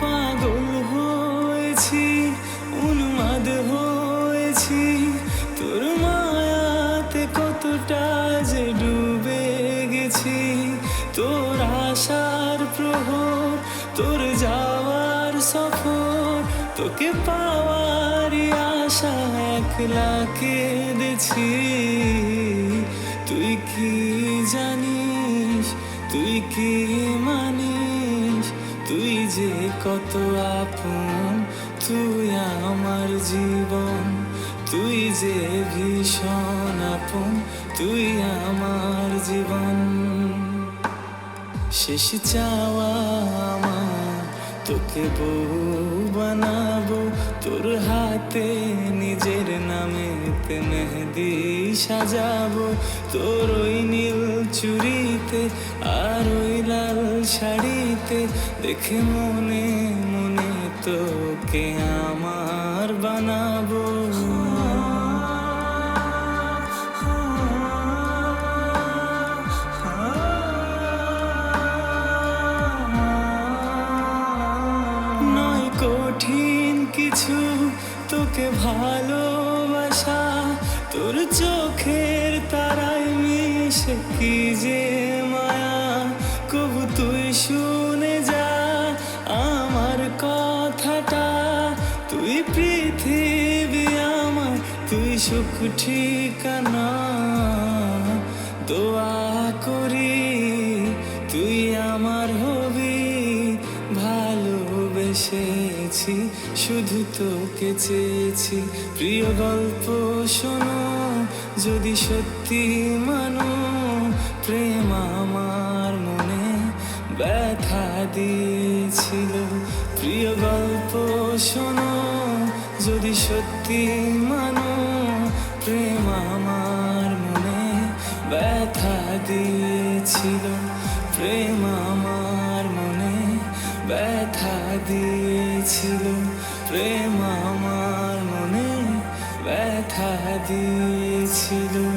পাগল হয়েছি, উন্মাদ হয়েছি। তোর মায়াতে কতটা যে ডুবে গেছি। তোর আশার প্রহর, তোর যাওয়ার সফর, তোকে পাওয়ারই আশা একলা কেঁদেছি। তুই কি জানিস, তুই কি কত আপন, তুই আমার জীবন, তুই যে ভীষণ আপন, তুই আমার জীবন। শেষ চাওয়া আমার, তোকে বউ বানাবো, তোর হাতে নিজের নামেতে মেহেদি সাজাবো, তোর ওই নীল চুড়িতে আর ওই লাল শাড়িতে। দেখে মনে মনে তোকে আমার বানাবো। কঠিন কিছু তোকে ভালোবাসা। তোর চোখের তারাই মিশে কি যে মায়া? কবু তুই শুনে যা আমার কথাটা। তুই পৃথিবী আমার, তুই সুখ ঠিকানা। দোয়া করি, তুই আমার হবি ভালোবেসেছি শুধু তোকে চেয়েছি। প্রিয় গল্প শোনো, যদি সত্যি মানো, প্রেম আমার মনে ব্যথা দিয়েছিল। প্রিয় গল্প শোনো, যদি সত্যি মানো, প্রেম আমার মনে ব্যথা দিয়েছিল। প্রেম আমার দিয়েছিল। প্রেম আমার মনে ব্যথা দিয়েছিল।